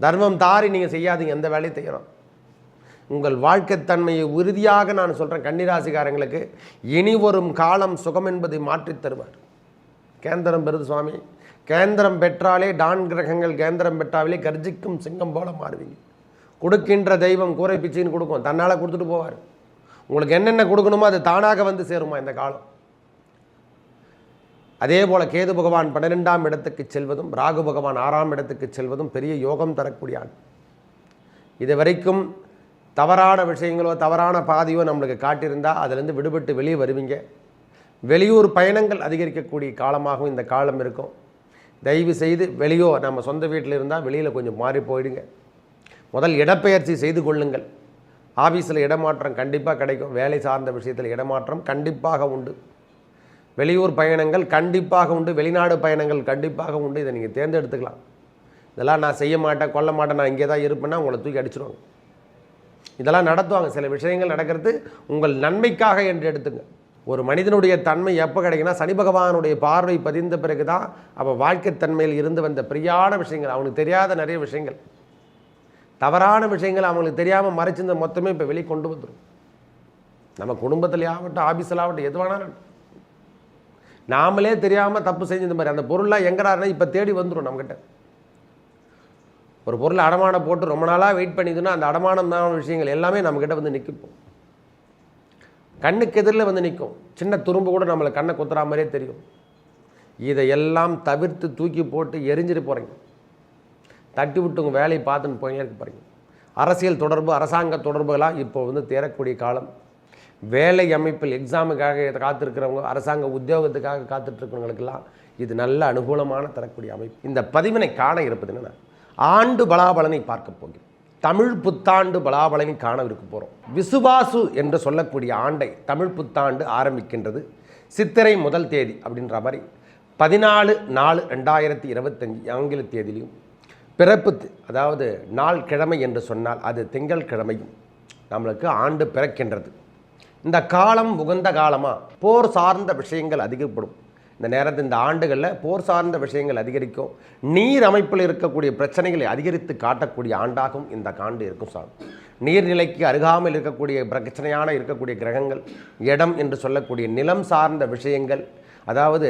தர்மம் தாரி நீங்கள் செய்யாதீங்க எந்த வேலையும் செய்யணும். உங்கள் வாழ்க்கைத்தன்மையை உறுதியாக நான் சொல்கிறேன் கன்னிராசிக்காரங்களுக்கு. இனி வரும் காலம் சுகம் என்பதை மாற்றித் தருவார். கேந்திரம் பெறுது சுவாமி. கேந்திரம் பெற்றாலே டான் கிரகங்கள் கேந்திரம் பெற்றாலே கர்ஜிக்கும் சிங்கம் போல மாறுவீங்க. கொடுக்கின்ற தெய்வம் கூரை பிச்சைன்னு கொடுக்கும் தன்னால் கொடுத்துட்டு போவார். உங்களுக்கு என்னென்ன கொடுக்கணுமோ அது தானாக வந்து சேருமா இந்த காலம். அதே போல் கேது பகவான் பன்னிரெண்டாம் இடத்துக்கு செல்வதும் ராகு பகவான் ஆறாம் இடத்துக்கு செல்வதும் பெரிய யோகம் தரக்கூடிய ஆண்டு இது வரைக்கும் தவறான விஷயங்களோ தவறான பாதையோ நம்மளுக்கு காட்டியிருந்தால் அதுலேருந்து விடுபட்டு வெளியே வருவீங்க. வெளியூர் பயணங்கள் அதிகரிக்கக்கூடிய காலமாகவும் இந்த காலம் இருக்கும். தயவு செய்து வெளியோ நம்ம சொந்த வீட்டில் இருந்தால் வெளியில் கொஞ்சம் மாறி போயிடுங்க. முதல் இடப்பெயர்ச்சி செய்து கொள்ளுங்கள். ஆஃபீஸில் இடமாற்றம் கண்டிப்பாக கிடைக்கும். வேலை சார்ந்த விஷயத்தில் இடமாற்றம் கண்டிப்பாக உண்டு. வெளியூர் பயணங்கள் கண்டிப்பாக உண்டு வெளிநாடு பயணங்கள் கண்டிப்பாக உண்டு. இதை நீங்கள் தேர்ந்தெடுத்துக்கலாம். இதெல்லாம் நான் செய்ய மாட்டேன் கொல்ல மாட்டேன் நான் இங்கே தான் இருப்பேன்னா உங்களை தூக்கி அடிச்சிருவாங்க. இதெல்லாம் நடத்துவாங்க. சில விஷயங்கள் நடக்கிறது உங்கள் நன்மைக்காக என்று எடுத்துங்க. ஒரு மனிதனுடைய தன்மை எப்போ கிடைக்குன்னா சனி பகவானுடைய பார்வை பதிந்த பிறகு தான் அவன் வாழ்க்கை தன்மையில் இருந்து வந்த பிரியான விஷயங்கள். அவனுக்கு தெரியாத நிறைய விஷயங்கள். தவறான விஷயங்கள் அவங்களுக்கு தெரியாமல் மறைச்சிருந்த மொத்தமே இப்போ வெளியே கொண்டு வந்துடும் நம்ம குடும்பத்தில் ஆகட்டும் ஆஃபீஸில் ஆகட்டும் எது வேணாலும். நாமளே தெரியாமல் தப்பு செஞ்ச மாதிரி. அந்த பொருள்லாம் எங்கடாருன்னா இப்போ தேடி வந்துடும் நம்மக்கிட்ட ஒரு பொருளை அடமானம் போட்டு ரொம்ப நாளாக வெயிட் பண்ணிதுன்னா அந்த அடமானம் தான் விஷயங்கள் எல்லாமே நம்மக்கிட்ட வந்து நிற்கும் கண்ணுக்கு எதிரில் வந்து நிற்கும் சின்ன துரும்பு கூட நம்மளை கண்ணை குத்துறா மாதிரியே தெரியும். இதையெல்லாம் தவிர்த்து தூக்கி போட்டு எரிஞ்சிட்டு போகிறீங்க தட்டி விட்டு உங்கள் வேலையை பார்த்துன்னு போய் இருக்க போகிறீங்க அரசியல் தொடர்பு அரசாங்க தொடர்புகளாக இப்போ வந்து தேரக்கூடிய காலம். வேலை அமைப்பில் எக்ஸாமுக்காக காத்திருக்கிறவங்க அரசாங்க உத்தியோகத்துக்காக காத்துட்ருக்கிறவங்களுக்கெல்லாம் இது நல்ல அனுகூலமான தரக்கூடிய அமைப்பு. இந்த பதிவினை காண இருப்பது என்னென்னா ஆண்டு பலாபலனை பார்க்க போகிறோம். தமிழ் புத்தாண்டு பலாபலனை காண போகிறோம் விசுவாசு என்று சொல்லக்கூடிய ஆண்டை தமிழ் புத்தாண்டு ஆரம்பிக்கின்றது. சித்திரை முதல் தேதி அப்படின்ற மாதிரி பதினாலு நாலு ரெண்டாயிரத்தி இருபத்தஞ்சி ஆங்கில தேதியிலையும் பிறப்பு அதாவது நாள் கிழமை என்று சொன்னால் அது திங்கள் கிழமையும் நம்மளுக்கு ஆண்டு பிறக்கின்றது. இந்த காலம் உகந்த காலமாக போர் சார்ந்த விஷயங்கள் அதிகப்படும் இந்த நேரத்தில் இந்த ஆண்டுகளில் போர் சார்ந்த விஷயங்கள் அதிகரிக்கும். நீர் அமைப்பில் இருக்கக்கூடிய பிரச்சனைகளை அதிகரித்து காட்டக்கூடிய ஆண்டாகவும் இந்த காண்டு இருக்கும் சார் நீர்நிலைக்கு அருகாமல் இருக்கக்கூடிய பிரச்சனையான இருக்கக்கூடிய கிரகங்கள் இடம் என்று சொல்லக்கூடிய நிலம் சார்ந்த விஷயங்கள் அதாவது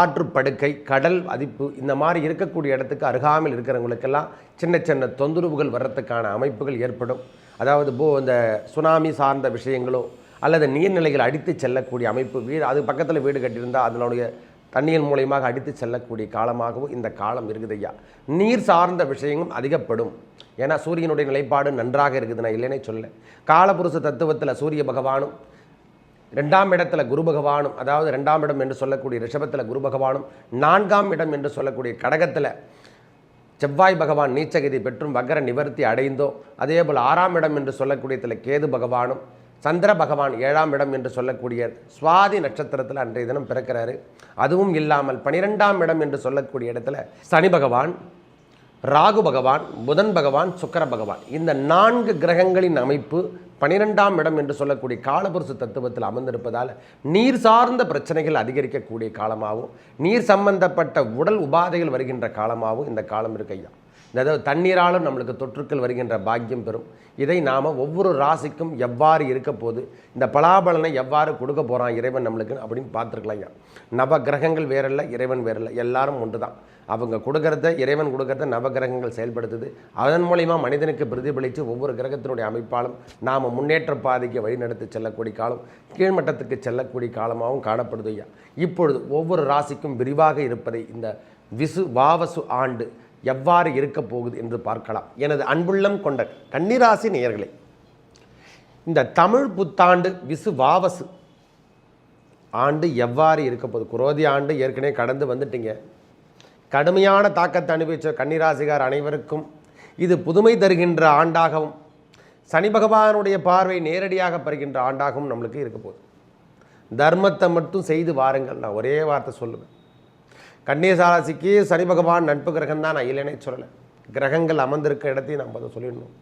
ஆற்று படுக்கை கடல் அதிப்பு இந்த மாதிரி இருக்கக்கூடிய இடத்துக்கு அருகாமல் இருக்கிறவங்களுக்கெல்லாம் சின்ன சின்ன தொந்தரவுகள் வர்றதுக்கான அமைப்புகள் ஏற்படும். அதாவது போ இந்த சுனாமி சார்ந்த விஷயங்களோ அல்லது நீர்நிலைகள் அடித்து செல்லக்கூடிய அமைப்பு வீடு அது பக்கத்தில் வீடு கட்டியிருந்தால் அதனுடைய தண்ணீர் மூலியமாக அடித்து செல்லக்கூடிய காலமாகவும் இந்த காலம் இருக்குது ஐயா. நீர் சார்ந்த விஷயங்களும் அதிகப்படும். ஏன்னா சூரியனுடைய நிலைப்பாடு நன்றாக இருக்குது நான் இல்லைன்னே சொல்ல காலபுருஷ தத்துவத்தில் சூரிய பகவானும் ரெண்டாம் இடத்துல குரு பகவானும் அதாவது ரெண்டாம் இடம் என்று சொல்லக்கூடிய ரிஷபத்தில் குரு பகவானும் நான்காம் இடம் என்று சொல்லக்கூடிய கடகத்தில் செவ்வாய் பகவான் நீச்சகதி பெற்றும் வக்கர நிவர்த்தி அடைந்தோ அதே போல் ஆறாம் இடம் என்று சொல்லக்கூடியதில் கேது பகவானும் சந்திர பகவான் ஏழாம் இடம் என்று சொல்லக்கூடிய சுவாதி நட்சத்திரத்தில் அன்றைய தினம் பிறக்கிறாரு. அதுவும் இல்லாமல் பனிரெண்டாம் இடம் என்று சொல்லக்கூடிய இடத்துல சனி பகவான் ராகு பகவான் புதன் பகவான் சுக்கர பகவான். இந்த நான்கு கிரகங்களின் அமைப்பு பனிரெண்டாம் இடம் என்று சொல்லக்கூடிய காலபுருஷ தத்துவத்தில் அமர்ந்திருப்பதால் நீர் சார்ந்த பிரச்சனைகள் அதிகரிக்கக்கூடிய காலமாகவும் நீர் சம்பந்தப்பட்ட உடல் உபாதைகள் வருகின்ற காலமாகவும் இந்த காலம் இருக்கு ஐயா. அதாவது தண்ணீராலும் நம்மளுக்கு தொற்றுக்கள் வருகின்ற பாக்கியம் பெறும் இதை நாம் ஒவ்வொரு ராசிக்கும் எவ்வாறு இருக்க போது இந்த பலாபலனை எவ்வாறு கொடுக்க போகிறான் இறைவன் நம்மளுக்கு அப்படின்னு பார்த்துருக்கலாம் ஐயா. நவ கிரகங்கள் வேறல்ல இறைவன் வேறல்ல. எல்லாரும் ஒன்று தான் அவங்க கொடுக்கறத இறைவன் கொடுக்கறத நவ கிரகங்கள் செயல்படுத்துது. அதன் மூலிமா மனிதனுக்கு பிரதிபலித்து ஒவ்வொரு கிரகத்தினுடைய அமைப்பாலும் நாம் முன்னேற்ற பாதைக்கு வழிநடத்தி செல்லக்கூடிய காலம் கீழ்மட்டத்துக்கு செல்லக்கூடிய காலமாகவும் காணப்படுது ஐயா. இப்பொழுது ஒவ்வொரு ராசிக்கும் விரிவாக இருப்பதை இந்த விசு வாவசு ஆண்டு எவ்வாறு இருக்க போகுது என்று பார்க்கலாம். எனது அன்புள்ளம் கொண்ட கன்னிராசி நேயர்களே இந்த தமிழ் புத்தாண்டு விசுவாவசு ஆண்டு எவ்வாறு இருக்க போகுது? குரோதி ஆண்டு ஏற்கனவே கடந்து வந்துட்டீங்க. கடுமையான தாக்கத்தை அனுபவித்த கன்னிராசிகார் அனைவருக்கும் இது புதுமை தருகின்ற ஆண்டாகவும் சனி பகவானுடைய பார்வை நேரடியாக பெறுகின்ற ஆண்டாகவும் நம்மளுக்கு இருக்க போகுது. தர்மத்தை மட்டும் செய்து வாருங்கள். நான் ஒரே வார்த்தை சொல்லுவேன். கன்னியசாராசிக்கு சனி பகவான் நட்பு கிரகம் தான் நான் இல்லைன்னே சொல்லலை. கிரகங்கள் அமர்ந்திருக்க இடத்தையும் நம்ம அதை சொல்லிடணும்.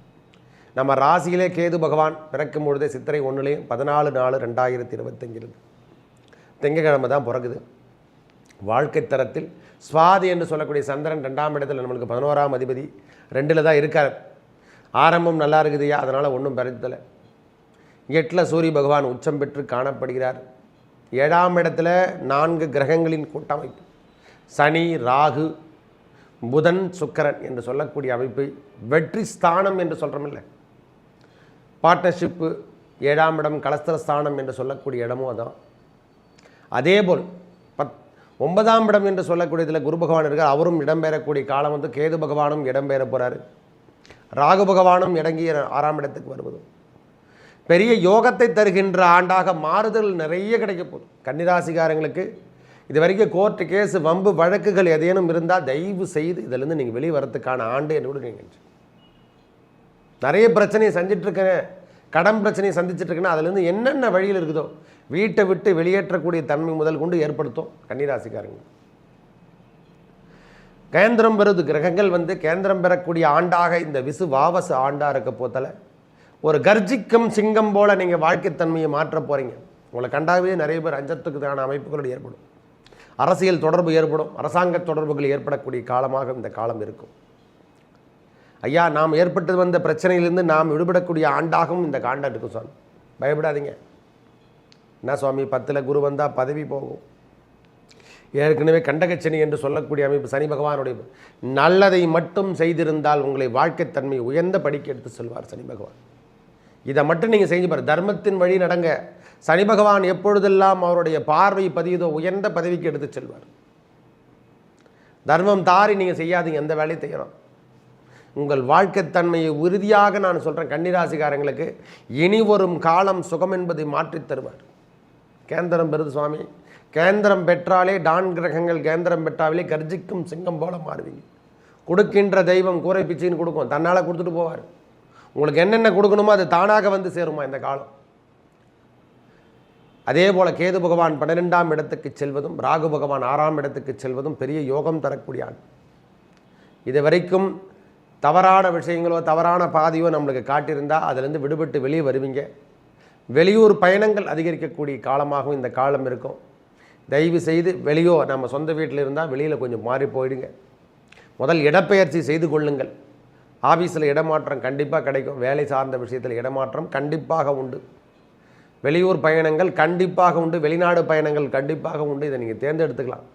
நம்ம ராசியிலே கேது பகவான் பிறக்கும் பொழுதே சித்திரை ஒன்றுலேயும் பதினாலு நாலு ரெண்டாயிரத்தி இருபத்தஞ்சில் திங்கக்கிழமை தான் பிறகுது. வாழ்க்கை தரத்தில் சுவாதி என்று சொல்லக்கூடிய சந்திரன் ரெண்டாம் இடத்துல நம்மளுக்கு பதினோராம் அதிபதி ரெண்டில் தான் இருக்கார். ஆரம்பம் நல்லா இருக்குதுயா அதனால் ஒன்றும் பெறத்தலை எட்டில் சூரிய பகவான் உச்சம் பெற்று காணப்படுகிறார். ஏழாம் இடத்துல நான்கு கிரகங்களின் கூட்டமைப்பு. சனி ராகு புதன் சுக்கரன் என்று சொல்லக்கூடிய அமைப்பு வெற்றி ஸ்தானம் என்று சொல்கிறோமில்ல பார்ட்னர்ஷிப்பு ஏழாம் இடம் கலஸ்தர ஸ்தானம் என்று சொல்லக்கூடிய இடமும் அதான். அதேபோல் பத் ஒன்பதாம் இடம் என்று சொல்லக்கூடியதில் குரு பகவான் இருக்கார். அவரும் இடம்பெறக்கூடிய காலம் வந்து கேது பகவானும் இடம்பெற போகிறாரு ராகு பகவானும் இடங்கிய ஆறாம் இடத்துக்கு வருவதும் பெரிய யோகத்தை தருகின்ற ஆண்டாக மாறுதல் நிறைய கிடைக்க போகுது. கன்னிராசிகாரங்களுக்கு இது வரைக்கும் கோர்ட்டு கேஸ் வம்பு வழக்குகள் எதேனும் இருந்தால் தயவு செய்து இதிலேருந்து நீங்கள் வெளியே வரத்துக்கான ஆண்டு என்று விடுங்க நிறைய பிரச்சனையை செஞ்சிட்ருக்கேன் கடன் பிரச்சனையை சந்திச்சிட்ருக்கேன்னா அதுலேருந்து என்னென்ன வழியில் இருக்குதோ வீட்டை விட்டு வெளியேற்றக்கூடிய தன்மை முதல் கொண்டு ஏற்படுத்தும் கன்னிராசிக்காரங்க. கேந்திரம் பெறுது. கிரகங்கள் வந்து கேந்திரம் பெறக்கூடிய ஆண்டாக இந்த விசு வாவசு ஆண்டாக இருக்க போத்தல. ஒரு கர்ஜிக்கும் சிங்கம் போல் நீங்கள் வாழ்க்கைத்தன்மையை மாற்ற போகிறீங்க உங்களை கண்டாவே நிறைய பேர் அஞ்சத்துக்குதான அமைப்புகளோடு ஏற்படும். அரசியல் தொடர்பு ஏற்படும் அரசாங்க தொடர்புகள் ஏற்படக்கூடிய காலமாக இந்த காலம் இருக்கும். ஐயா நாம் ஏற்பட்டு வந்த பிரச்சனையிலிருந்து நாம் விடுபடக்கூடிய ஆண்டாகவும் இந்த காண்டம் இருக்கும் சுவாமி பயப்படாதீங்க. என்ன சுவாமி பத்தில் குரு வந்தால் பதவி போகும். ஏற்கனவே கண்டகச்சனி என்று சொல்லக்கூடிய அமைப்பு சனி பகவானுடைய நல்லதை மட்டும் செய்திருந்தால் உங்களை வாழ்க்கைத்தன்மை உயர்ந்த படிக்க எடுத்து செல்வார் சனி பகவான். இதை மட்டும் நீங்கள் செஞ்சு பாரு தர்மத்தின் வழி நடங்க. சனி பகவான் எப்பொழுதெல்லாம் அவருடைய பார்வை பதியுதோ உயர்ந்த பதவிக்கு எடுத்து செல்வார். தர்மம் தாரி நீங்கள் செய்யாதீங்க எந்த வேலையும் செய்கிறோம் உங்கள் வாழ்க்கைத்தன்மையை உறுதியாக நான் சொல்கிறேன் கன்னிராசிக்காரங்களுக்கு. இனி வரும் காலம் சுகம் என்பதை மாற்றித் தருவார். கேந்திரம் பெறுது சுவாமி. கேந்திரம் பெற்றாலே டான் கிரகங்கள் கேந்திரம் பெற்றாலே கர்ஜிக்கும் சிங்கம் போல மாறுவீங்க. கொடுக்கின்ற தெய்வம் கூரை பிச்சைன்னு கொடுக்கும் தன்னால் கொடுத்துட்டு போவார். உங்களுக்கு என்னென்ன கொடுக்கணுமோ அது தானாக வந்து சேருமா இந்த காலம். அதே போல் கேது பகவான் பன்னிரெண்டாம் இடத்துக்கு செல்வதும் ராகு பகவான் ஆறாம் இடத்துக்கு செல்வதும் பெரிய யோகம் தரக்கூடிய ஆள் இது வரைக்கும் தவறான விஷயங்களோ தவறான பாதையோ நம்மளுக்கு காட்டியிருந்தால் அதிலேருந்து விடுபட்டு வெளியே வருவீங்க. வெளியூர் பயணங்கள் அதிகரிக்கக்கூடிய காலமாகவும் இந்த காலம் இருக்கும். தயவு செய்து வெளியோ நம்ம சொந்த வீட்டில் இருந்தால் வெளியில் கொஞ்சம் மாறி போயிடுங்க. முதல் இடப்பெயர்ச்சி செய்து கொள்ளுங்கள். ஆஃபீஸில் இடமாற்றம் கண்டிப்பாக கிடைக்கும். வேலை சார்ந்த விஷயத்தில் இடமாற்றம் கண்டிப்பாக உண்டு. வெளியூர் பயணங்கள் கண்டிப்பாக உண்டு வெளிநாடு பயணங்கள் கண்டிப்பாக உண்டு. இதை நீங்கள் தேர்ந்தெடுத்துக்கலாம்.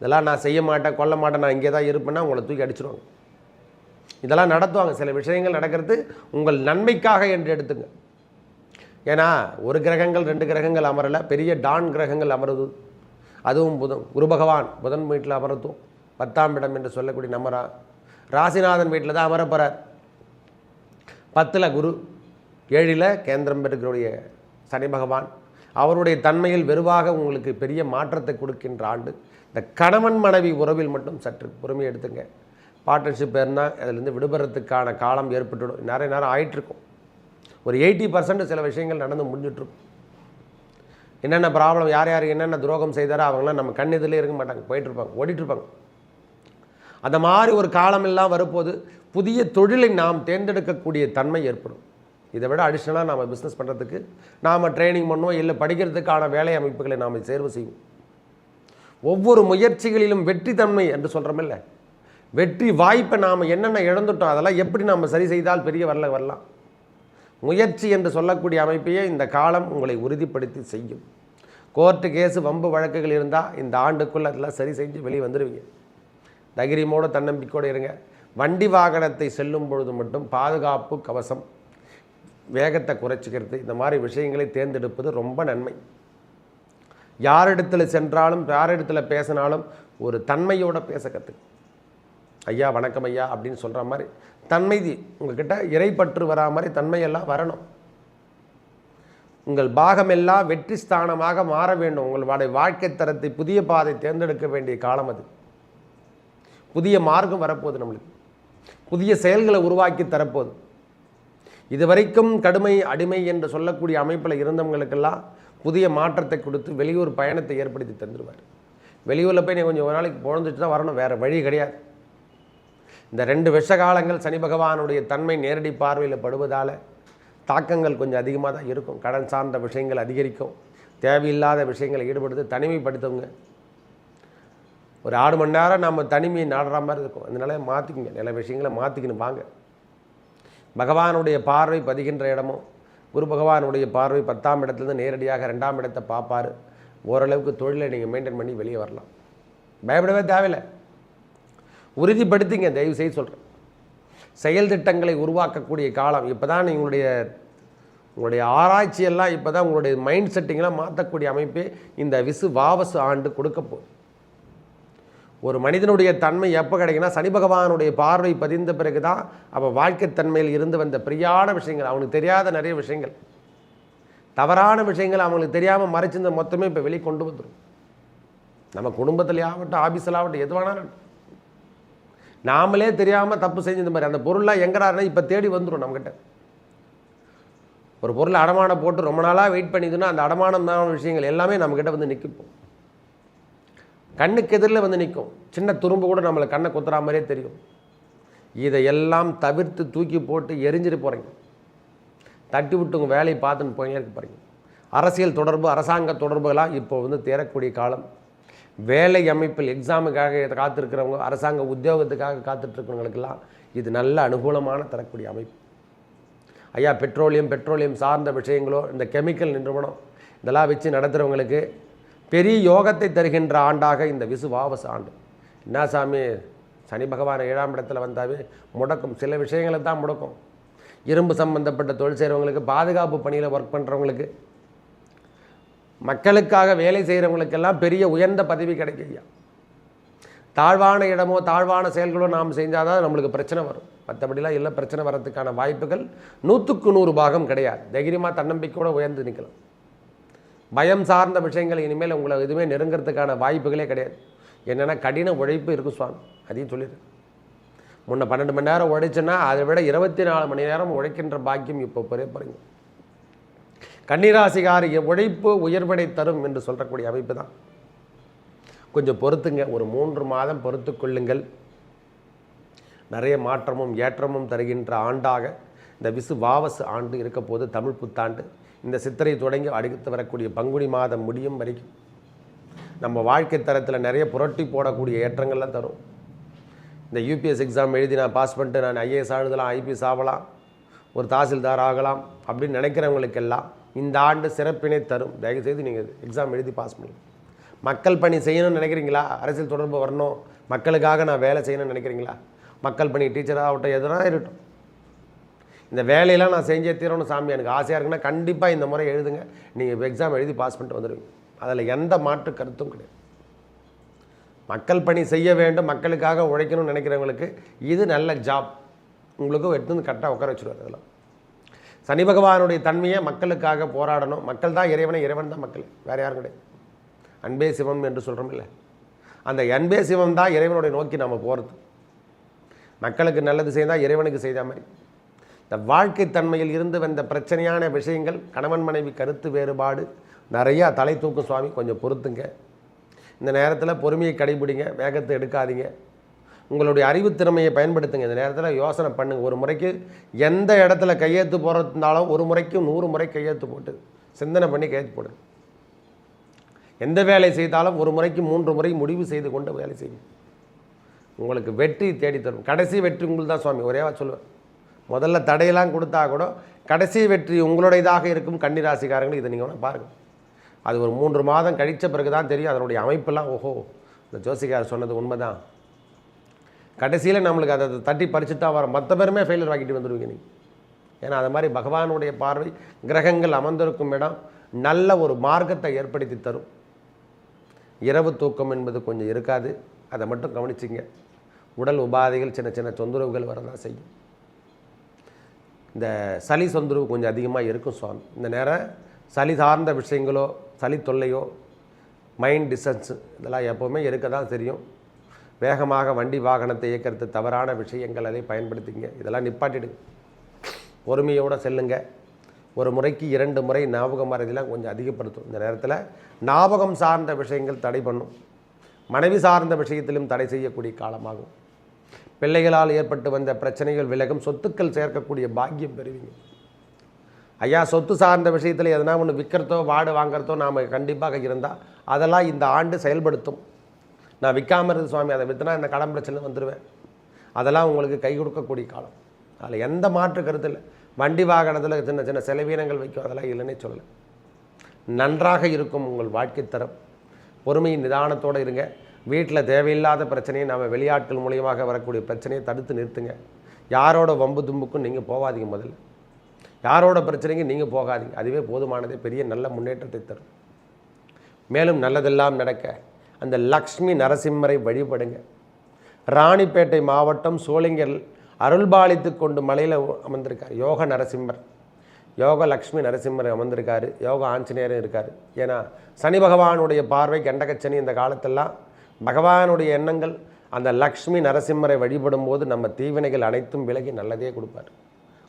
இதெல்லாம் நான் செய்ய மாட்டேன் கொல்ல மாட்டேன் நான் இங்கே தான் இருப்பேன்னா உங்களை தூக்கி அடிச்சிருவாங்க. இதெல்லாம் நடத்துவாங்க. சில விஷயங்கள் நடக்கிறது உங்கள் நன்மைக்காக என்று எடுத்துங்க. ஏன்னா ஒரு கிரகங்கள் ரெண்டு கிரகங்கள் அமரலை பெரிய டான் கிரகங்கள் அமருது. அதுவும் புதன் குரு பகவான் புதன் வீட்டில் அமரத்தும் பத்தாம் இடம் என்று சொல்லக்கூடிய நம்மரா ராசிநாதன் வீட்டில் தான் அமரப்போகிறார் பத்தில் குரு ஏழில் கேந்திரம் பெற்றுக்கிறோடைய சனி பகவான் அவருடைய தன்மையில் வெறுவாக உங்களுக்கு பெரிய மாற்றத்தை கொடுக்கின்ற ஆண்டு. இந்த கணவன் மனைவி உறவில் மட்டும் சற்று பொறுமை எடுத்துங்க. பார்ட்னர்ஷிப் இருந்தால் அதிலேருந்து விடுபடுறதுக்கான காலம் ஏற்பட்டுடும். நிறைய நேரம் ஆயிட்டிருக்கும். ஒரு எயிட்டி பர்சன்ட் சில விஷயங்கள் நடந்து முடிஞ்சிட்ருக்கும் என்னென்ன ப்ராப்ளம் யார் யார் என்னென்ன துரோகம் செய்தாரோ அவங்களாம் நம்ம கண் இதில் இருக்க மாட்டாங்க. போயிட்டுருப்பாங்க ஓடிட்டுருப்பாங்க. அந்த மாதிரி ஒரு காலமெல்லாம் வரும்போது புதிய தொழிலை நாம் தேர்ந்தெடுக்கக்கூடிய தன்மை ஏற்படும். இதை விட அடிஷ்னலாக நாம் பிஸ்னஸ் பண்ணுறதுக்கு நாம் ட்ரைனிங் பண்ணுவோம் இல்லை படிக்கிறதுக்கான வேலை அமைப்புகளை நாம் தேர்வு செய்வோம். ஒவ்வொரு முயற்சிகளிலும் வெற்றி தன்மை என்று சொல்கிறோமில்ல வெற்றி வாய்ப்பை நாம் என்னென்ன இழந்துட்டோம் அதெல்லாம் எப்படி நாம் சரி செய்தால் பெரிய வரல வரலாம். முயற்சி என்று சொல்லக்கூடிய அமைப்பையே இந்த காலம் உங்களை உறுதிப்படுத்தி செய்யும். கோர்ட்டு கேஸு வம்பு வழக்குகள் இருந்தால் இந்த ஆண்டுக்குள்ளே அதெல்லாம் சரி செஞ்சு வெளியே வந்துடுவீங்க தைரியமோடு தன்னம்பிக்கையோடு இருங்க. வண்டி வாகனத்தை செல்லும் பொழுது மட்டும் பாதுகாப்பு கவசம் வேகத்தை குறைச்சிக்கிறது. இந்த மாதிரி விஷயங்களை தேர்ந்தெடுப்பது ரொம்ப நன்மை. யாரிடத்தில் சென்றாலும் யாரிடத்தில் பேசினாலும் ஒரு தன்மையோடு பேச கற்றுக்கு ஐயா வணக்கம் ஐயா அப்படின்னு சொல்கிற மாதிரி தன்மை உங்ககிட்ட இறைப்பற்று வரா மாதிரி தன்மையெல்லாம் வரணும். உங்கள் பாகமெல்லாம் வெற்றி ஸ்தானமாக மாற வேண்டும். உங்களுடைய வாழ்க்கை தரத்தை புதிய பாதை தேர்ந்தெடுக்க வேண்டிய காலம் அது. புதிய மார்க்கம் வரப்போகுது நம்மளுக்கு. புதிய செயல்களை உருவாக்கி தரப்போகுது. இதுவரைக்கும் கடுமை அடிமை என்று சொல்லக்கூடிய அமைப்பில் இருந்தவங்களுக்கெல்லாம் புதிய மாற்றத்தை கொடுத்து வெளியூர் பயணத்தை ஏற்படுத்தி தந்துடுவார் வெளியூரில் போய் நீ கொஞ்சம் ஒரு நாளைக்கு பொழந்துட்டு தான் வரணும் வேறு வழி கிடையாது. இந்த ரெண்டு விஷ காலங்கள் சனி பகவானுடைய தன்மை நேரடி பார்வையில் படுவதால் தாக்கங்கள் கொஞ்சம் அதிகமாக தான் இருக்கும். கடன் சார்ந்த விஷயங்கள் அதிகரிக்கும். தேவையில்லாத விஷயங்களை ஈடுபடுத்து தனிமைப்படுத்துவங்க ஒரு ஆறு மணி நேரம் நம்ம தனிமையை நாடுற மாதிரி இருக்கும். அந்த நிலையை நில விஷயங்களை மாற்றிக்கணும் வாங்க. பகவானுடைய பார்வை பதிகின்ற இடமும் குரு பகவானுடைய பார்வை பத்தாம் இடத்துலேருந்து நேரடியாக ரெண்டாம் இடத்தை பார்ப்பார். ஓரளவுக்கு தொழிலை நீங்கள் மெயின்டைன் பண்ணி வெளியே வரலாம். பயப்படவே தேவையில்லை. உறுதிப்படுத்திங்க தயவு செய்து சொல்கிறேன் செயல் திட்டங்களை உருவாக்கக்கூடிய காலம் இப்போ தான் உங்களுடைய உங்களுடைய ஆராய்ச்சியெல்லாம் இப்போ தான் உங்களுடைய மைண்ட் செட்டிங்கெல்லாம் மாற்றக்கூடிய அமைப்பே இந்த விசு வாவசு ஆண்டு கொடுக்க போகுது ஒரு மனிதனுடைய தன்மை எப்போ கிடைக்குன்னா சனி பகவானுடைய பார்வை பதிந்த பிறகு தான் அவன் வாழ்க்கைத்தன்மையில் இருந்து வந்த பிரியான விஷயங்கள். அவனுக்கு தெரியாத நிறைய விஷயங்கள். தவறான விஷயங்கள் அவங்களுக்கு தெரியாமல் மறைச்சிருந்த மொத்தமே இப்போ வெளியே கொண்டு வந்துடும் நம்ம குடும்பத்தில் ஆகட்டும் ஆஃபீஸில் ஆகட்டும் எது வேணாலும். நாமளே தெரியாமல் தப்பு செஞ்சிருந்த இந்த மாதிரி அந்த பொருள்லாம் எங்கடாருன்னா இப்போ தேடி வந்துடும் நம்மக்கிட்ட ஒரு பொருளை அடமானம் போட்டு ரொம்ப நாளாக வெயிட் பண்ணிதுன்னா அந்த அடமானம் தான் விஷயங்கள் எல்லாமே நம்மக்கிட்ட வந்து நிற்கும் கண்ணுக்கு எதிரில் வந்து நிற்கும். சின்ன துரும்பு கூட நம்மளை கண்ணை குத்துறா மாதிரியே தெரியும். இதையெல்லாம் தவிர்த்து தூக்கி போட்டு எரிஞ்சிட்டு போகிறீங்க தட்டி விட்டு உங்கள் வேலையை பார்த்துன்னு போயினே இருக்க போகிறீங்க அரசியல் தொடர்பு அரசாங்க தொடர்புகளாக இப்போ வந்து தேரக்கூடிய காலம். வேலை அமைப்பில் எக்ஸாமுக்காக காத்திருக்கிறவங்க அரசாங்க உத்தியோகத்துக்காக காத்துட்ருக்கிறவங்களுக்கெல்லாம் இது நல்ல அனுகூலமான தரக்கூடிய அமைப்பு. ஐயா பெட்ரோலியம் பெட்ரோலியம் சார்ந்த விஷயங்களோ இந்த கெமிக்கல் நிறுவனம் இதெல்லாம் வச்சு நடத்துகிறவங்களுக்கு பெரிய யோகத்தை தருகின்ற ஆண்டாக இந்த விசுவாவச ஆண்டு. என்ன சாமி? சனி பகவான் ஏழாம் இடத்துல வந்தாவே முடக்கும். சில விஷயங்களை தான் முடக்கும். இரும்பு சம்பந்தப்பட்ட தொழில் செய்கிறவங்களுக்கு பாதுகாப்பு பணியில் ஒர்க் பண்ணுறவங்களுக்கு மக்களுக்காக வேலை செய்கிறவங்களுக்கெல்லாம் பெரிய உயர்ந்த பதவி கிடைக்கையா தாழ்வான இடமோ தாழ்வான செயல்களோ நாம் செஞ்சால் தான் நம்மளுக்கு பிரச்சனை வரும். மற்றபடிலாம் இல்லை பிரச்சனை வரதுக்கான வாய்ப்புகள் நூற்றுக்கு நூறு பாகம் கிடையாது. தைரியமாக தன்னம்பிக்கையோடு உயர்ந்து நிற்கலாம் பயம் சார்ந்த விஷயங்கள் இனிமேல் உங்களை எதுவுமே நெருங்கிறதுக்கான வாய்ப்புகளே கிடையாது. என்னென்னா கடின உழைப்பு இருக்கும் சுவாமி. அதையும் சொல்லிடுறேன் முன்ன பன்னெண்டு மணி நேரம் உழைச்சுன்னா அதை விட இருபத்தி நாலு மணி நேரம் உழைக்கின்ற பாக்கியம் இப்போ பெரிய பாருங்க கன்னிராசிகாரி உழைப்பு உயர்வடை தரும் என்று சொல்லக்கூடிய அமைப்பு தான். கொஞ்சம் பொறுத்துங்க. ஒரு மூன்று மாதம் பொறுத்து கொள்ளுங்கள். நிறைய மாற்றமும் ஏற்றமும் தருகின்ற ஆண்டாக இந்த விசு வாவசு ஆண்டு இருக்க போது தமிழ் புத்தாண்டு இந்த சித்திரை தொடங்கி அடுத்து வரக்கூடிய பங்குனி மாதம் முடியும் வரைக்கும் நம்ம வாழ்க்கை தரத்தில் நிறைய புரட்டி போடக்கூடிய ஏற்றங்கள்லாம் தரும். இந்த யூபிஎஸ் எக்ஸாம் எழுதி நான் பாஸ் பண்ணிட்டு நான் ஐஏஎஸ் ஆழுதலாம் ஐபிஎஸ் ஆகலாம் ஒரு தாசில்தார் ஆகலாம் அப்படின்னு நினைக்கிறவங்களுக்கெல்லாம் இந்த ஆண்டு சிறப்பினை தரும். தயவுசெய்து நீங்கள் எக்ஸாம் எழுதி பாஸ் பண்ணுங்கள் மக்கள் பணி செய்யணும்னு நினைக்கிறீங்களா? அரசியல் தொடர்பு வரணும். மக்களுக்காக நான் வேலை செய்யணும்னு நினைக்கிறீங்களா? மக்கள் பணி டீச்சராகட்டும் எதனா எதுனா இருக்கட்டும். இந்த வேலையெல்லாம் நான் செஞ்சே தீரணும் சாமி. எனக்கு ஆசையாக இருக்குன்னா கண்டிப்பாக இந்த முறை எழுதுங்க. நீங்கள் எக்ஸாம் எழுதி பாஸ் பண்ணிட்டு வந்துடுவீங்க அதில் எந்த மாற்று கருத்தும் கிடையாது. மக்கள் பணி செய்ய வேண்டும் மக்களுக்காக உழைக்கணும்னு நினைக்கிறவங்களுக்கு இது நல்ல ஜாப் உங்களுக்கு எடுத்து வந்து கரெக்டாக உட்கார வச்சுருவார் அதெல்லாம். சனி பகவானுடைய தன்மையை மக்களுக்காக போராடணும். மக்கள் தான் இறைவனை இறைவன் தான் மக்கள். வேறு யாரும் கிடையாது. அன்பே சிவம் என்று சொல்கிறோம் இல்லை? அந்த அன்பே சிவம் தான் இறைவனுடைய நோக்கி நம்ம போகிறது மக்களுக்கு நல்லது செய்தால் இறைவனுக்கு செய்த மாதிரி. இந்த வாழ்க்கை தன்மையில் இருந்து வந்த பிரச்சனையான விஷயங்கள் கணவன் மனைவி கருத்து வேறுபாடு நிறையா தலை தூக்கும் சுவாமி கொஞ்சம் பொறுத்துங்க இந்த நேரத்தில் பொறுமையை கடைபிடிங்க வேகத்தை எடுக்காதீங்க. உங்களுடைய அறிவுத்திறமையை பயன்படுத்துங்க. இந்த நேரத்தில் யோசனை பண்ணுங்கள் ஒரு முறைக்கு எந்த இடத்துல கையெழுத்து போடுறதுனாலும் ஒரு முறைக்கும் நூறு முறை கையெழுத்து போட்டு சிந்தனை பண்ணி கையெழுத்து போடுங்க. எந்த வேலை செய்தாலும் ஒரு முறைக்கு மூன்று முறை முடிவு செய்து கொண்டு வேலை செய்யும் உங்களுக்கு வெற்றி தேடித்தரும். கடைசி வெற்றி உங்களுக்கு தான் சுவாமி ஒரேவா சொல்லுவேன். முதல்ல தடையெல்லாம் கொடுத்தா கூட கடைசி வெற்றி உங்களுடையதாக இருக்கும் கன்னிராசிக்காரங்கள் இதை நீங்கள் பாருங்கள் அது ஒரு மூன்று மாதம் கழித்த பிறகு தான் தெரியும். அதனுடைய அமைப்பெல்லாம் ஓஹோ இந்த ஜோசிகார் சொன்னது உண்மைதான். கடைசியில் நம்மளுக்கு அதை தட்டி பறிச்சுட்டு தான் வரும் மற்ற பேருமே ஃபெயிலியர் வாங்கிட்டு வந்துடுவீங்க நீங்கள் ஏன்னா அது மாதிரி பகவானுடைய பார்வை கிரகங்கள் அமர்ந்திருக்கும் இடம் நல்ல ஒரு மார்க்கத்தை ஏற்படுத்தி தரும். இரவு தூக்கம் என்பது கொஞ்சம் இருக்காது. அதை மட்டும் கவனிச்சிங்க. உடல் உபாதைகள் சின்ன சின்ன தொந்தரவுகள் வரதான் செய்யும். இந்த சளி சொந்தரவு கொஞ்சம் அதிகமாக இருக்கும் சுவாமி. இந்த நேரம் சளி சார்ந்த விஷயங்களோ சளி தொல்லையோ மைண்ட் டிஸ்டன்ஸு இதெல்லாம் எப்போவுமே இருக்க தான் தெரியும். வேகமாக வண்டி வாகனத்தை இயக்கிறது தவறான விஷயங்கள் அதை பயன்படுத்திங்க. இதெல்லாம் நிப்பாட்டிடுங்க. பொறுமையோடு செல்லுங்க. ஒரு முறைக்கு இரண்டு முறை ஞாபகம் மறதிலாம் கொஞ்சம் அதிகப்படுத்தும். இந்த நேரத்தில் ஞாபகம் சார்ந்த விஷயங்கள் தடை பண்ணும். மனைவி சார்ந்த விஷயத்திலும் தடை செய்யக்கூடிய காலமாகும். பிள்ளைகளால் ஏற்பட்டு வந்த பிரச்சனைகள் விலகும் சொத்துக்கள் சேர்க்கக்கூடிய பாக்கியம் பெறுவீங்க. ஐயா சொத்து சார்ந்த விஷயத்தில் எதனா ஒன்று விற்கிறதோ வாடு வாங்குறதோ நாம் கண்டிப்பாக இருந்தால் அதெல்லாம் இந்த ஆண்டு செயல்படுத்தும். நான் விற்காமல் இருந்து சுவாமி அதை விற்றுனா இந்த கடன் பிரச்சனை வந்துடுவேன் அதெல்லாம் உங்களுக்கு கை கொடுக்கக்கூடிய காலம். அதில் எந்த மாற்று கருத்து இல்லை. வண்டி வாகனத்தில் சின்ன சின்ன செலவீனங்கள் வைக்கும் அதெல்லாம் இல்லைன்னே சொல்லலை. நன்றாக இருக்கும் உங்கள் வாழ்க்கை தரம். பொறுமையின் நிதானத்தோடு இருங்க. வீட்டில் தேவையில்லாத பிரச்சனையை நம்ம வெளியாட்கள் மூலியமாக வரக்கூடிய பிரச்சனையை தடுத்து நிறுத்துங்க. யாரோட வம்பு தும்புக்கும் நீங்கள் போகாதீங்க முதல்ல. யாரோட பிரச்சனைக்கும் நீங்கள் போகாதீங்க. அதுவே போதுமானதே பெரிய நல்ல முன்னேற்றத்தை தரும். மேலும் நல்லதெல்லாம் நடக்க அந்த லக்ஷ்மி நரசிம்மரை வழிபடுங்க. ராணிப்பேட்டை மாவட்டம் சோளிங்கர் அருள்பாலித்து கொண்டு மலையில் அமர்ந்திருக்கார். யோக நரசிம்மர். யோக லக்ஷ்மி நரசிம்மர் அமர்ந்திருக்காரு. யோக ஆஞ்சநேயரும் இருக்கார். ஏன்னா சனி பகவானுடைய பார்வை கண்டகச்சனி இந்த காலத்தெல்லாம் பகவானுடைய எண்ணங்கள் அந்த லக்ஷ்மி நரசிம்மரை வழிபடும் போது நம்ம தீவினைகள் அனைத்தும் விலகி நல்லதே கொடுப்பார்.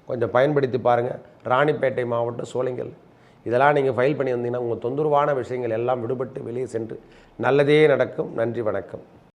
கொஞ்சம் பயன்படுத்தி பாருங்கள் ராணிப்பேட்டை மாவட்டம் சோளிங்கல் இதெல்லாம் நீங்கள் ஃபைல் பண்ணி வந்தீங்கன்னா உங்கள் தொந்தரவான விஷயங்கள் எல்லாம் விடுபட்டு வெளியே சென்று நல்லதே நடக்கும். நன்றி வணக்கம்.